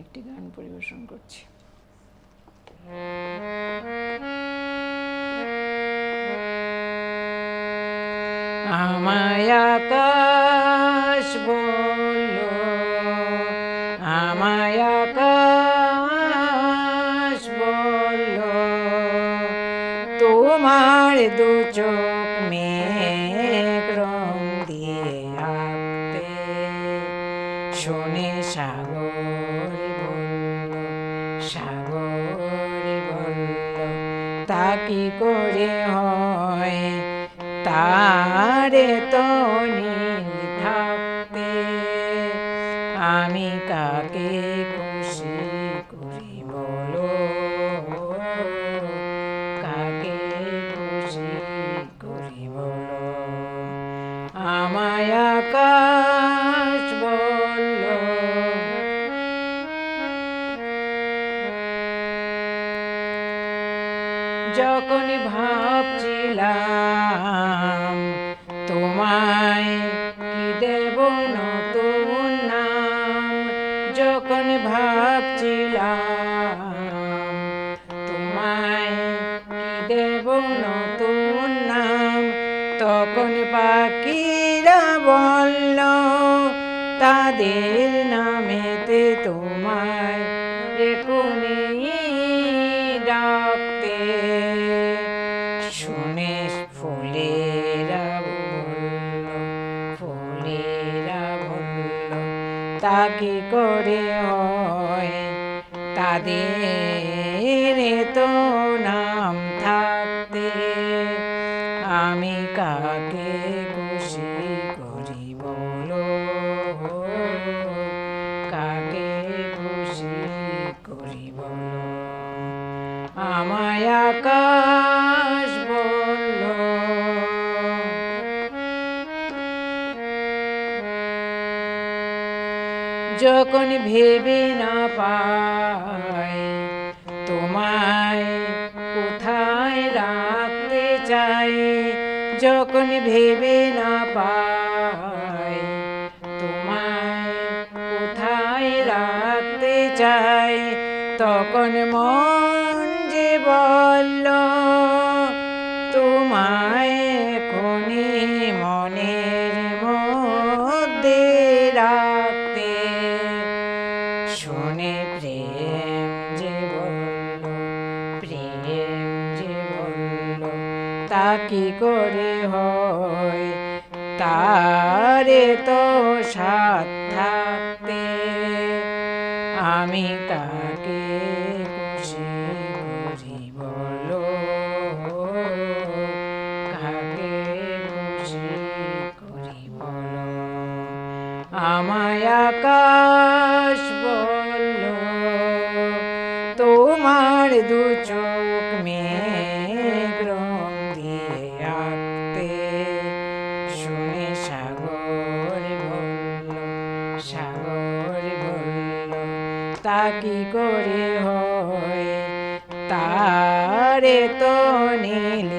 একটি গান পরিবেশন করছি। আমায় আকাশ বলল আমায় বলল তোমার দু চোখ মেঘ সাগর বলল তা কি করে হয় তারে তো থাকতে। আমি কাকে খুশি করি বলো? কাকে খুশি করি বলো? আমায় যখন ভাবছিলাম, তোমায় কি দেব নতুন নাম? যখন ভাবছিলাম, তোমায় কি দেব নতুন নাম? তখন পাখিরা বলল, তাদের তা কি করে তাদের তো নাম থাকতে। আমি কাকে খুশি করি বলো? কাকে খুশি করি বলো? আমায় আকাশ যখন ভেবে না পাই তোমায় কোথায় রাখতে চাই যখন ভেবে না পাই তোমায় কোথায় রাখতে চাই তখন মন যে বলল তা কি করে হয়? তারে তো সাথ থাকতে আমি তাকে খুশি করি বলো। কাকে খুশি করি বলো। আমায় আকাশ বলল তোমার দু তা কি করে হয় তারে তো নীল